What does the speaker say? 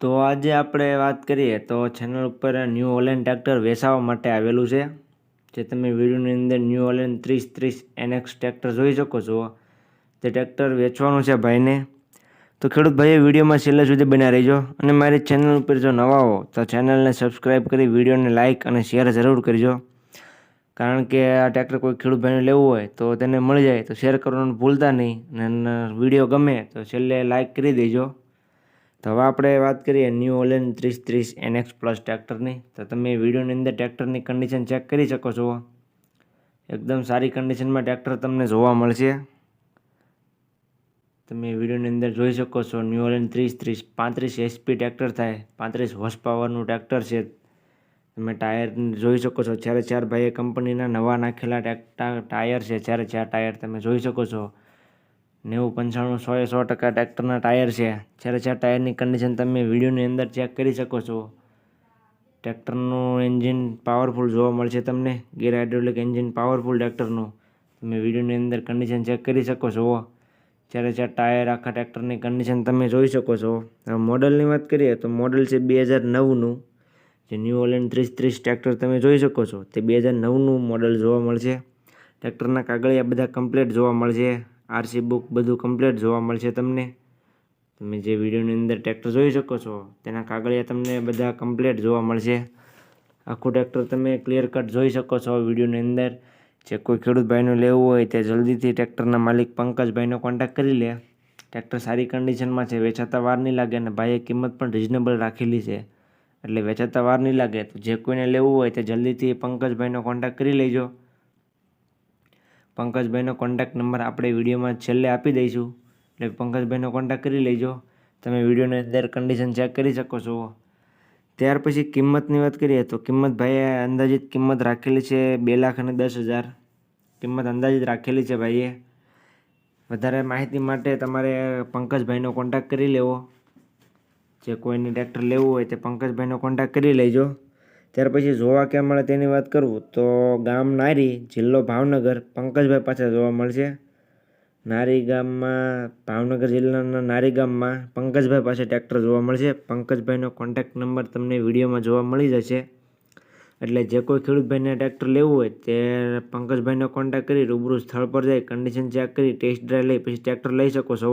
તો આજે આપણે વાત કરીએ તો ચેનલ ઉપર ન્યૂ ઓલેન ટ્રેક્ટર વેચાવા માટે આવેલું છે, જે તમે વિડીયોની અંદર ન્યૂ ઓલેન ત્રીસ ત્રીસ એનએક્સ ટ્રેક્ટર જોઈ શકો છો. તે ટ્રેક્ટર વેચવાનું છે ભાઈને. તો ખેડૂત ભાઈએ વિડીયોમાં છેલ્લે સુધી બન્યા રહેજો અને મારી ચેનલ ઉપર જો નવા હો, તો ચેનલને સબસ્ક્રાઈબ કરી વિડીયોને લાઇક અને શેર જરૂર કરજો. કારણ કે આ ટ્રેક્ટર કોઈ ખેડૂત ભાઈને લેવું હોય તો તેને મળી જાય, તો શેર કરવાનું ભૂલતા નહીં અને વીડિયો ગમે તો છેલ્લે લાઇક કરી દેજો. તો હવે આપણે વાત કરીએ ન્યૂ ઓલેન ત્રીસ ત્રીસ એનએક્સ પ્લસ ટ્રેક્ટરની. તો તમે વિડીયોની અંદર ટ્રેક્ટરની કન્ડિશન ચેક કરી શકો છો. એકદમ સારી કન્ડિશનમાં ટ્રેક્ટર તમને જોવા મળશે. તમે વિડીયોની અંદર જોઈ શકો છો ન્યૂ ઓલેન ત્રીસ ત્રીસ પાંત્રીસ એચપી ટ્રેક્ટર થાય. પાંત્રીસ હોર્સ પાવરનું ટ્રેક્ટર છે. તમે ટાયર જોઈ શકો છો. ચારે ચાર ભાઈએ કંપનીના નવા નાખેલા ટાયર છે ચારે ચાર ટાયર તમે જોઈ શકો છો. નેવું પંચાણું સો એ સો ટકા ટ્રેક્ટરના ટાયર છે. જ્યારે ચાર ટાયરની કન્ડિશન તમે વિડીયોની અંદર ચેક કરી શકો છો. ટ્રેક્ટરનું એન્જિન પાવરફુલ જોવા મળશે તમને. ગેર હાઇડ્રોલિક એન્જિન પાવરફુલ ટ્રેક્ટરનું. તમે વિડીયોની અંદર કન્ડિશન ચેક કરી શકો છો. જ્યારે ચાર ટાયર આખા ટ્રેક્ટરની કન્ડિશન તમે જોઈ શકો છો. મોડલની વાત કરીએ તો મોડલ છે બે હજાર નવનું. જે ન્યૂ ઓલેન્ડ ત્રીસ ત્રીસ ટ્રેક્ટર તમે જોઈ શકો છો. તે બે હજાર નવનું મોડલ જોવા મળશે. ટ્રેક્ટરના કાગળિયા બધા કમ્પ્લીટ જોવા મળશે. આરસી બુક બધું કમ્પ્લીટ જોવા મળશે તમને. તમે જે વિડીયોની અંદર ટ્રેક્ટર જોઈ શકો છો, તેના કાગળિયા તમને બધા કમ્પ્લીટ જોવા મળશે. આખું ટ્રેક્ટર તમે ક્લિયર કટ જોઈ શકો છો વિડીયોની અંદર. જે કોઈ ખેડૂત ભાઈનું લેવું હોય તે જલ્દીથી ટ્રેક્ટરના માલિક પંકજભાઈનો કોન્ટેક્ટ કરી લે. ટ્રેક્ટર સારી કન્ડિશનમાં છે, વેચાતા વાર નહીં લાગે અને ભાઈએ કિંમત પણ રિઝનેબલ રાખેલી છે. એટલે વેચાતા વાર નહીં લાગે, તો જે કોઈને લેવું હોય તે જલ્દીથી પંકજભાઈનો કોન્ટેક્ટ કરી લેજો. પંકજભાઈનો કોન્ટેક્ટ નંબર આપણે વિડીયોમાં છેલ્લે આપી દઈશું. એટલે પંકજભાઈનો કોન્ટેક્ટ કરી લેજો. તમે વિડીયોની અંદર કન્ડિશન ચેક કરી શકો છો. ત્યાર પછી કિંમતની વાત કરીએ તો કિંમત ભાઈએ અંદાજિત કિંમત રાખેલી છે બે લાખ અને દસ હજાર. કિંમત અંદાજિત રાખેલી છે ભાઈએ. વધારે માહિતી માટે તમારે પંકજભાઈનો કોન્ટેક્ટ કરી લેવો. જે કોઈને ટ્રેક્ટર લેવું હોય તે પંકજભાઈનો કોન્ટેક્ટ કરી લેજો. ત્યાર પછી જોવા ક્યાં મળે તેની વાત કરું તો ગામ નારી, જિલ્લો ભાવનગર. પંકજભાઈ પાસે જોવા મળશે. નારી ગામમાં, ભાવનગર જિલ્લાના નારી ગામમાં પંકજભાઈ પાસે ટ્રેક્ટર જોવા મળશે. પંકજભાઈનો કોન્ટેક્ટ નંબર તમને વિડીયોમાં જોવા મળી જશે. એટલે જે કોઈ ખેડૂતભાઈને ટ્રેક્ટર લેવું હોય તે પંકજભાઈનો કોન્ટેક્ટ કરી રૂબરૂ સ્થળ પર જઈ કન્ડિશન ચેક કરી ટેસ્ટ ડ્રાઈવ લઈ પછી ટ્રેક્ટર લઈ શકો છો.